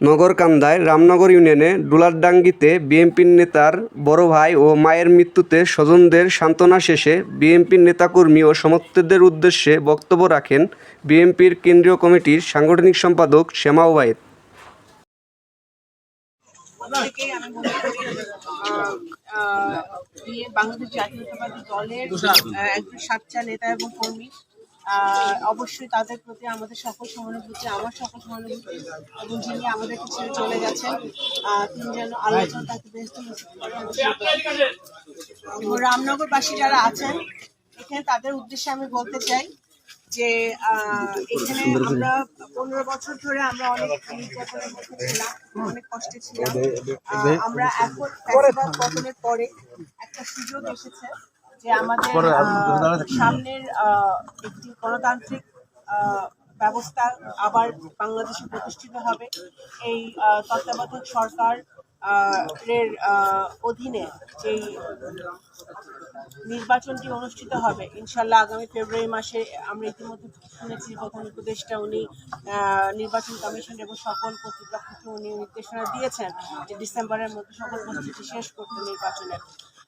নগরকান্দায় রামনগর ইউনিয়নে ডুলারডাঙ্গিতে বিএনপির নেতার বড় ভাই ও মায়ের মৃত্যুতে স্বজনদের সান্ত্বনা শেষে বিএনপির নেতাকর্মী ও সমর্থকদের উদ্দেশ্যে বক্তব্য রাখেন বিএনপির কেন্দ্রীয় কমিটির সাংগঠনিক সম্পাদক শ্যামা ওবায়েদ। বাংলাদেশ জাতীয়তাবাদী দলের একজন সাচ্চা নেতা এবং কর্মী। অবশ্যই তাদের প্রতি আমাদের সকল সহানুভূতি, আমার সকল সহানুভূতি, এবং যিনি আমাদেরকে ছেড়ে চলে গেছেন তিনি যেন আলোচনা তাকে ব্যস্ত রামনগরবাসী যারা আছেন, এখানে তাদের উদ্দেশ্যে আমি বলতে চাই যে এখানে আমরা পনেরো বছর ধরে আমরা অনেক নির্যাতনের মধ্যে ছিলাম, অনেক কষ্টে ছিলাম। আমরা এখন পতনের পরে একটা সুযোগ এসেছে। যে আমাদের সামনের একটি গণতান্ত্রিক ব্যবস্থা আবার বাংলাদেশে প্রতিষ্ঠিত হবে। এই তত্ত্বাবধায়ক সরকার এর অধীনে যেই নির্বাচনটি অনুষ্ঠিত হবে ইনশাল্লাহ আগামী ফেব্রুয়ারি মাসে আমরা ইতিমধ্যে শুনেছি প্রধান উপদেষ্টা উনি আহ, নির্বাচন কমিশন এবং সকল কর্তৃপক্ষকে উনি নির্দেশনা দিয়েছেন যে ডিসেম্বরের মধ্যে সকল প্রস্তুতি শেষ করতে নির্বাচনের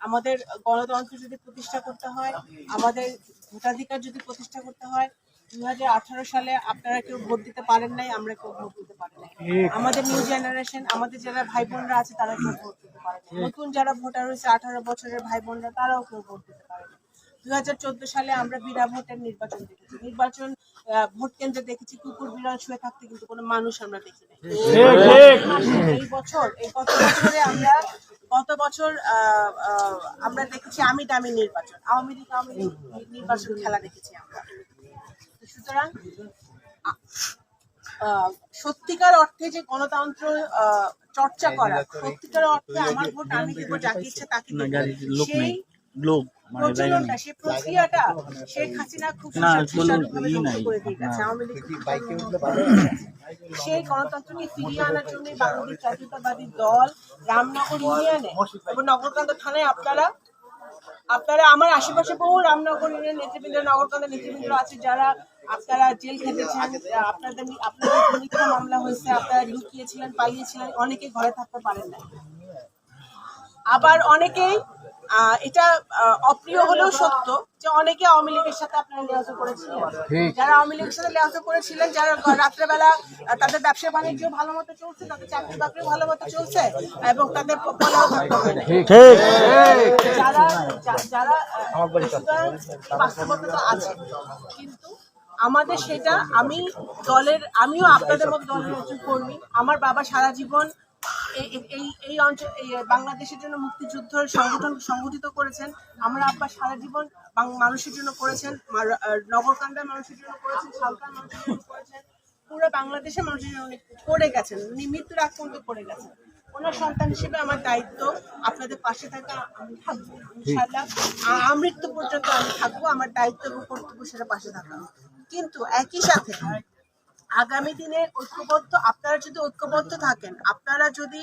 আমাদের গণতন্ত্র যদি প্রতিষ্ঠা করতে হয় আমাদের ভোটাধিকার যদি প্রতিষ্ঠা করতে হয় দুই হাজার আঠারো সালে আপনারা কেউ ভোট দিতে পারেন নাই আমরা কেউ ভোট দিতে পারি নাই। আমাদের নিউ জেনারেশন আমাদের যারা ভাই বোনরা আছে তারা কেউ ভোট দিতে পারে নতুন যারা ভোটার হয়েছে আঠারো বছরের ভাই বোনরা তারাও কেউ ভোট দিতে পারে চোদ্দ সালে আমরা বিনা ভোটের নির্বাচন দেখেছি। নির্বাচন ভোট কেন্দ্রে দেখেছি কুকুর বিড়াল শুয়ে থাকতে কিন্তু কোনো মানুষ আমরা দেখি নাই। এই বছর এই গত বছরে আমরা গত বছর আহ, আহ, আমরা দেখেছি আমি দামি নির্বাচন আওয়ামী লীগ আওয়ামী লীগ নির্বাচন খেলা দেখেছি আমরা। সুতরাং আহ, সত্যিকার অর্থে যে গণতন্ত্র আহ, চর্চা করা সত্যিকার অর্থে আমার ভোট আমি দেবো যাকে ইচ্ছে তাকে সেই লোক। প্রচলনটা সেই প্রক্রিয়াটা শেখ হাসিনা খুব না, সুশাসনভাবে ই ধ্বংস নাই। করে দিয়ে গেছে আওয়ামী সেই গণতন্ত্রকে ফিরিয়ে আনার জন্য বাংলাদেশ জাতীয়তাবাদী দল রামনগর ইউনিয়নে এবং নগরকান্দা থানায় আপনারা আপনারা আমার আশেপাশে বহু রামনগর ইউনিয়ন নেতৃবৃন্দ নগরকান্দা নেতৃবৃন্দ আছে যারা আপনারা জেল খেটেছেন আপনাদের আপনাদের মিথ্যা মামলা হয়েছে আপনারা লুকিয়েছিলেন পালিয়েছিলেন অনেকে ঘরে থাকতে পারেন না আবার অনেকেই এটা অপ্রিয় হলেও সত্য যে অনেকে আওয়ামী লীগের সাথে আপনারা লেহাজা করেছিলেন। যারা আওয়ামী লীগের সাথে লেহাজা করেছিলেন যারা রাত্রেবেলা তাদের ব্যবসা বাণিজ্য ভালো মতো চলছে তাদের চাকরি বাকরি ভালো মতো চলছে এবং তাদের প- পলাও থাকতে হয় যারা যারা বাস্তবতা আছে। কিন্তু আমাদের সেটা আমি দলের আমিও আপনাদের মতো দলের একজন কর্মী। আমার বাবা সারা জীবন এই- এই- অঞ্চল বাংলাদেশের জন্য মুক্তিযুদ্ধ সংগঠন সংগঠিত করেছেন, আমরা আব্বা সারা জীবন মানুষের জন্য করেছেন নগরকান্দার মানুষের জন্য করেছেন সালকার মানুষের জন্য করেছেন, পুরো বাংলাদেশের মানুষের জন্য করে গেছেন উনি মৃত্যুর আগ পর্যন্ত করে গেছেন। ওনার সন্তান হিসেবে আমার দায়িত্ব, আপনাদের পাশে থাকা আমি থাকব, ইনশাআল্লাহ। আ- আমৃত্যু পর্যন্ত আমি থাকব, আমার দায়িত্ব এবং কর্তব্য সেটা পাশে থাকা। কিন্তু একই সাথে আগামী দিনে ঐক্যবদ্ধ আপনারা যদি ঐক্যবদ্ধ থাকেন আপনারা যদি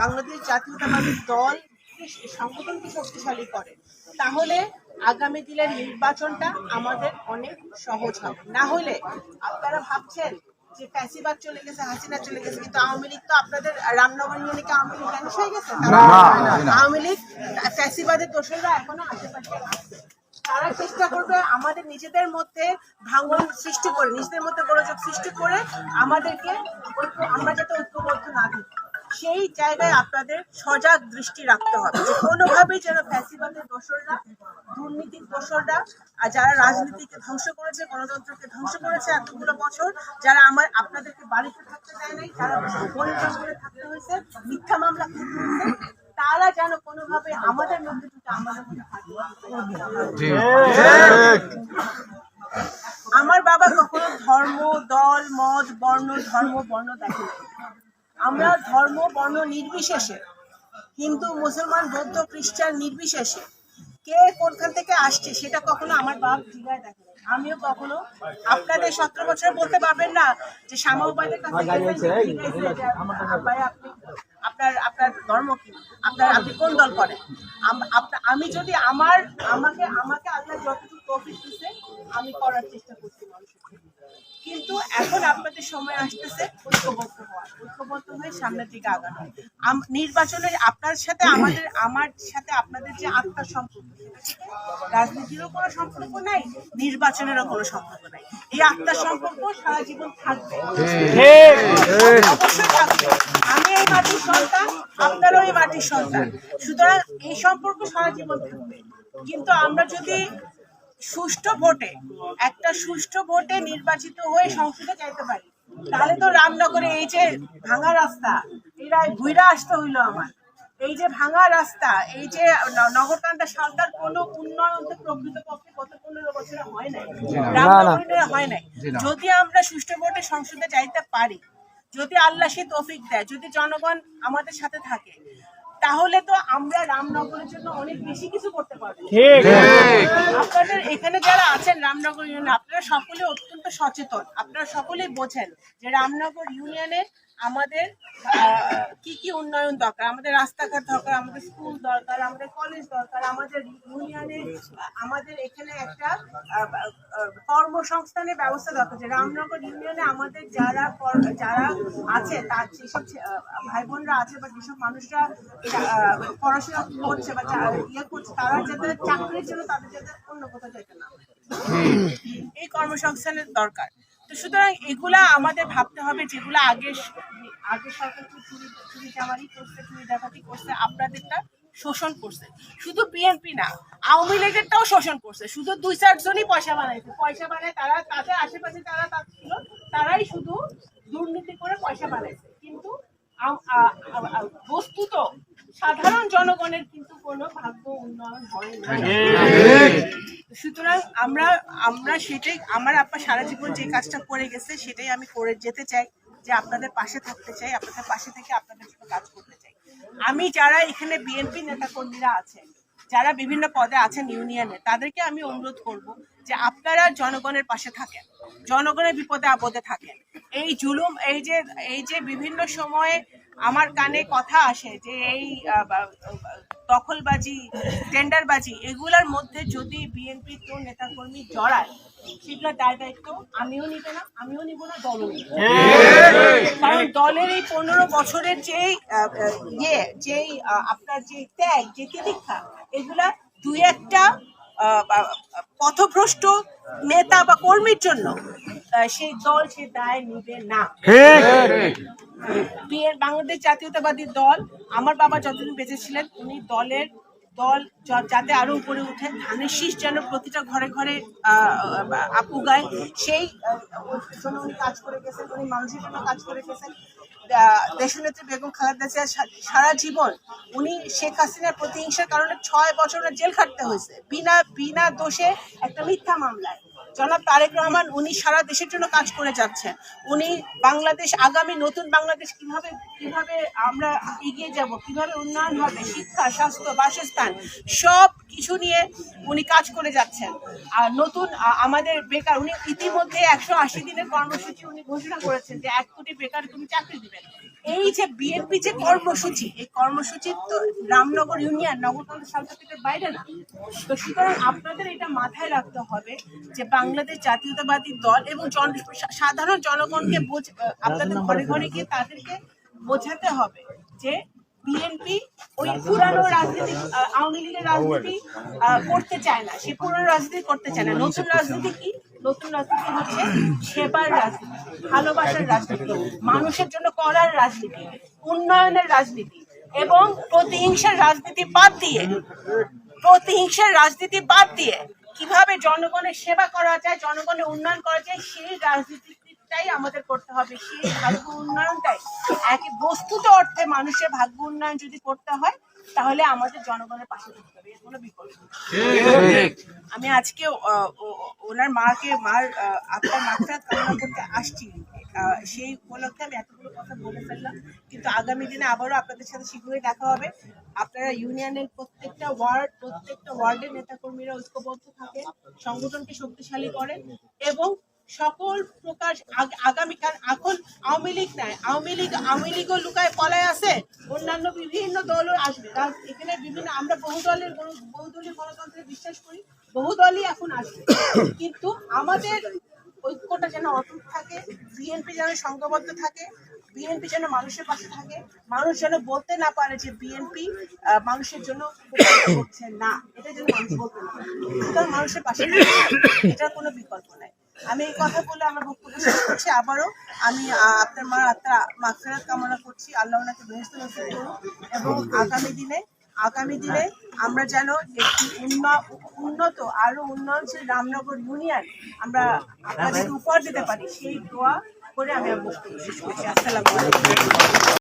বাংলাদেশ জাতীয়তাবাদী দল সংগঠনকে শক্তিশালী করেন তাহলে আগামী দিনের নির্বাচনটা আমাদের অনেক সহজ হবে। না হলে আপনারা ভাবছেন যে ফ্যাসিবাদ চলে গেছে হাসিনা চলে গেছে কিন্তু আওয়ামী লীগ তো আপনাদের রামনগর ইউনিয়নে কি আওয়ামী লীগ ধ্বংস হয়ে গেছে? আওয়ামী লীগ ফ্যাসিবাদের দোষররা এখনও আশেপাশে আছে। তারা চেষ্টা করবে আমাদের নিজেদের মধ্যে ভাঙন সৃষ্টি করে, নিজেদের মধ্যে গোলযোগ সৃষ্টি করে আমাদেরকে আমরা যাতে ঐক্যবদ্ধ না থাকি। সেই জায়গায় আপনাদের সজাগ দৃষ্টি রাখতে হবে। যে কোনোভাবেই যেন ফ্যাসিবাদের দোসররা, দুর্নীতির দোসররা, আর যারা রাজনীতিকে ধ্বংস করেছে, গণতন্ত্রকে ধ্বংস করেছে এতগুলো বছর, যারা আমার, আপনাদেরকে বাড়িতে থাকতে দেয় নাই যারা জঙ্গলে থাকতে হয়েছে, মিথ্যা মামলা করতে হয়েছে, তারা যেন কোনোভাবে আমাদের মধ্যে আমার বাবা কখনো ধর্ম, দল, মত, বর্ণ, ধর্ম, বর্ণ দেখে আমরা ধর্ম, বর্ণ নির্বিশেষে, হিন্দু, মুসলমান, বৌদ্ধ, খ্রিস্টান নির্বিশেষে কে কোনখান থেকে আসছে সেটা কখনো আমার বাবা জিগায় দেখে। আমিও কখনো আপনাদের সতেরো বছরে বলতে পারবেন না যে শ্যামাবাদের কাছে আপনার আপনার ধর্ম কি? আপনার আপনি কোন দল করেন? আম- যদি আমার আমাকে আমাকে আল্লাহ যতটুকু দিছে আমি করার চেষ্টা করছি মানুষের কিন্তু এখন আপনাদের সময় আসতেছে ঐক্যবদ্ধ হওয়ার ঐক্যবদ্ধ হয়ে সামনের দিকে আগানো। নির্বাচনের আপনার সাথে আমাদের আমার সাথে আপনাদের যে আত্মার সম্পর্ক রাজনীতিরও কোনো সম্পর্ক নাই নির্বাচনেরও কোনো সম্পর্ক নাই। এই আত্মার সম্পর্ক সারা জীবন থাকবে। অবশ্যই থাকবে আমি এই মাটির সন্তান আপনারও এই মাটির সন্তান। সুতরাং এই সম্পর্ক সারা জীবন থাকবে। কিন্তু আমরা যদি সুষ্ঠু ভোটে একটা সুষ্ঠু ভোটে নির্বাচিত হয়ে সংসদে যাইতে পারি। তাহলে তো রামনগরে এই যে ভাঙা রাস্তা এরা ঘুরে আসতে হইল আমার। এই যে ভাঙা রাস্তা এই যে নগরকান্দা সালদার কোনো উন্নয়ন তো প্রকৃতপক্ষে গত পনেরো বছরে হয় নাই। রামনগরে হয় নাই। যদি আমরা সুষ্ঠু ভোটে সংসদে যাইতে পারি যদি আল্লাহ সে তৌফিক দেয় যদি জনগণ আমাদের সাথে থাকে তাহলে তো আমরা রামনগরের জন্য অনেক বেশি কিছু করতে পারব। আপনাদের এখানে যারা আছেন রামনগরের জন্য আপনারা সকলে অত্যন্ত সচেতন আপনারা সকলেই বোঝেন যে রামনগর ইউনিয়নে আমাদের কি কি উন্নয়ন দরকার আমাদের রাস্তাঘাট দরকার, আমাদের স্কুল দরকার, আমাদের কলেজ দরকার, আমাদের ইউনিয়নে আমাদের এখানে একটা কর্মসংস্থানের ব্যবস্থা দরকার যে রামনগর ইউনিয়নে আমাদের যারা যারা আছে, তার যেসব ভাই বোনরা আছে বা যেসব মানুষরা পড়াশোনা করছে বা ইয়ে করছে, তারা যাতে চাকরির জন্য তাদের যাতে অন্য কোথাও যেতে না। এই কর্মসংস্থানের দরকার। তো সুতরাং এগুলা আমাদের ভাবতে হবে যেগুলো আগে আগে সরকার করছে করছে, আপনাদেরটা শোষণ করছে। শুধু বিএনপি না, আওয়ামী লীগেরটাও শোষণ করছে। শুধু দুই চারজনই পয়সা বানাইছে। পয়সা বানায় তারা, তাদের আশেপাশে তার ছিল তারাই শুধু দুর্নীতি করে পয়সা বানাইছে। কিন্তু বস্তুত সাধারণ জনগণের কিন্তু কোনো ভাগ্য উন্নয়ন হয় না। সুতরাং আমরা আমরা সেটাই আমার আপা সারা জীবন যে কাজটা করে গেছে সেটাই আমি করে যেতে চাই যে আপনাদের পাশে থাকতে চাই আপনাদের পাশে থেকে আপনাদের জন্য কাজ করতে চাই। আমি যারা এখানে বিএনপি নেতা কর্মীরা আছেন যারা বিভিন্ন পদে আছেন ইউনিয়নে তাদেরকে আমি অনুরোধ করব যে আপনারা জনগণের পাশে থাকেন জনগণের বিপদে আপদে থাকেন। এই জুলুম এই যে এই যে বিভিন্ন সময়ে আমার কানে কথা আসে যে এই দখলবাজি, টেন্ডারবাজি, এগুলার মধ্যে যদি বিএনপি কেউ নেতাকর্মী জড়ায় সেগুলোর দায় দায়িত্ব আমিও নিব না, আমিও নিব না, দলও কারণ দলের এই পনেরো বছরের যেই ইয়ে যেই আপনার যে ত্যাগ, যে তিদীক্ষা এগুলা দুই একটা পথভ্রষ্ট নেতা বা কর্মীর জন্য সেই দল সে দায় নিবে না। বিএন বাংলাদেশ জাতীয়তাবাদী দল, আমার বাবা যতদিন বেঁচে ছিলেন, উনি দলের দল যাতে আরও উপরে উঠে ধানের শীষ যেন প্রতিটা ঘরে ঘরে আপু গায় সেই জন্য উনি কাজ করে গেছেন, উনি মানুষের জন্য কাজ করে গেছেন। দেশনেত্রী বেগম খালেদা জিয়া সারা জীবন উনি শেখ হাসিনার প্রতিহিংসার কারণে ছয় বছরের জেল খাটতে হয়েছে। বিনা বিনা দোষে একটা মিথ্যা মামলায়। জনাব তারেক রহমান, উনি সারা দেশের জন্য কাজ করে যাচ্ছেন। উনি বাংলাদেশ, আগামী নতুন বাংলাদেশ কীভাবে কীভাবে আমরা এগিয়ে যাব, কীভাবে উন্নয়ন হবে, শিক্ষা, স্বাস্থ্য, বাসস্থান, সব কিছু নিয়ে উনি কাজ করে যাচ্ছেন। আর নতুন আমাদের বেকার, উনি ইতিমধ্যে একশো আশি দিনের কর্মসূচি উনি ঘোষণা করেছেন যে এক কোটি বেকার তুমি চাকরি দিবেন। এই যে বিএনপি যে কর্মসূচি এই কর্মসূচি তো রামনগর ইউনিয়ন নগরকান্ত সাংস্কৃতিকের বাইরে না। তো সুতরাং আপনাদের এটা মাথায় রাখতে হবে যে বাংলাদেশ জাতীয়তাবাদী দল এবং জন সাধারণ জনগণকে বোঝ আপনাদের ঘরে ঘরে গিয়ে তাদেরকে বোঝাতে হবে যে বিএনপি ওই পুরানো রাজনীতি আওয়ামী লীগের রাজনীতি আহ, করতে চায় না। সে পুরানো রাজনীতি করতে চায় না। নতুন রাজনীতি কি? নতুন রাজনীতি হচ্ছে সেবার রাজনীতি, ভালোবাসার রাজনীতি, মানুষের জন্য করার রাজনীতি, উন্নয়নের রাজনীতি এবং প্রতিহিংসার রাজনীতি বাদ দিয়ে, প্রতিহিংসার রাজনীতি বাদ দিয়ে কীভাবে জনগণের সেবা করা যায়, জনগণের উন্নয়ন করা যায়, সেই রাজনীতিটাই আমাদের করতে হবে। সেই ভাগ্য উন্নয়নটাই। একই বস্তুত অর্থে মানুষের ভাগ্য উন্নয়ন যদি করতে হয়, তাহলে আমাদের জনগণের পাশে থাকতে হবে। এর কোনো বিকল্প আমি আজকে ওনার মাকে, মার আপনার মাত্রা কামনা করতে আসছি। সেই উপলক্ষে আমি এতগুলো কথা বলে ফেললাম। কিন্তু আগামী দিনে আবারও আপনাদের সাথে শীঘ্রই দেখা হবে। আপনারা ইউনিয়নের প্রত্যেকটা ওয়ার্ড, প্রত্যেকটা ওয়ার্ডের নেতাকর্মীরা ঐক্যবদ্ধ থাকে সংগঠনকে শক্তিশালী করেন এবং সকল প্রকার আগামীকাল এখন আওয়ামী লীগ নাই। আওয়ামী লীগ আওয়ামী লীগও লুকায় পলায় আছে। অন্যান্য বিভিন্ন দলও আসবে। এখানে বিভিন্ন আমরা বহুদলের বহুদলীয় গণতন্ত্রে বিশ্বাস করি। বহুদলই এখন আসবে। কিন্তু আমাদের ঐক্যটা যেন অটুট থাকে, বিএনপি যেন সংঘবদ্ধ থাকে, বিএনপি যেন মানুষের পাশে থাকে, মানুষ যেন বলতে না পারে যে বিএনপি মানুষের জন্য করছে না। এটা যেন মানুষ বলতে না সুতরাং মানুষের পাশে। এটার কোনো বিকল্প নাই। আমি এই কথা বলে আমার বক্তব্য শেষ করছি আবারও। আমি আপনার মার আত্মা মাগফিরাত কামনা করছি। আল্লাহ ওনাকে বেহেস্ত করুন এবং আগামী দিনে আগামী দিনে আমরা যেন একটি উন্ন- উন্নত, আরও উন্নয়নশীল রামনগর ইউনিয়ন আমরা আপনাদেরকে উপহার দিতে পারি। সেই দোয়া করে আমি বক্তব্য শেষ করছি। আসসালামু